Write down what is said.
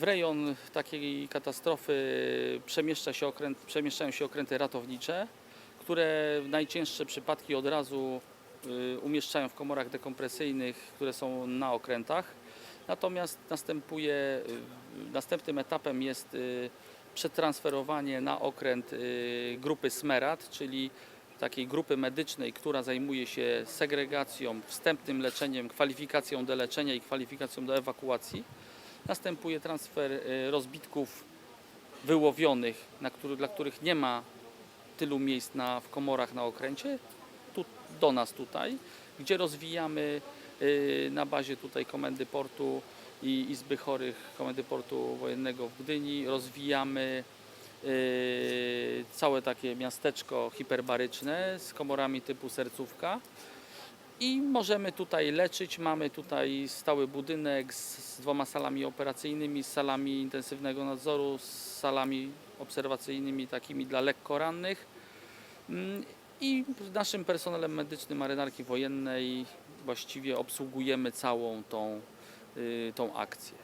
W rejon takiej katastrofy przemieszcza się okręt, przemieszczają się okręty ratownicze, które najcięższe przypadki od razu y, umieszczają w komorach dekompresyjnych, które są na okrętach. Natomiast następuje, y, następnym etapem jest y, przetransferowanie na okręt grupy SMERAT, czyli takiej grupy medycznej, która zajmuje się segregacją, wstępnym leczeniem, kwalifikacją do leczenia i kwalifikacją do ewakuacji. Następuje transfer y, rozbitków wyłowionych, na który, dla których nie ma tylu miejsc na, w komorach na okręcie, tu, do nas tutaj, gdzie rozwijamy y, na bazie tutaj Komendy Portu i Izby Chorych Komendy Portu Wojennego w Gdyni, rozwijamy y, całe takie miasteczko hiperbaryczne z komorami typu sercówka. I możemy tutaj leczyć. Mamy tutaj stały budynek z, z dwoma salami operacyjnymi, z salami intensywnego nadzoru, z salami obserwacyjnymi takimi dla lekko rannych. Mm, I naszym personelem medycznym marynarki wojennej właściwie obsługujemy całą tą, y, tą akcję.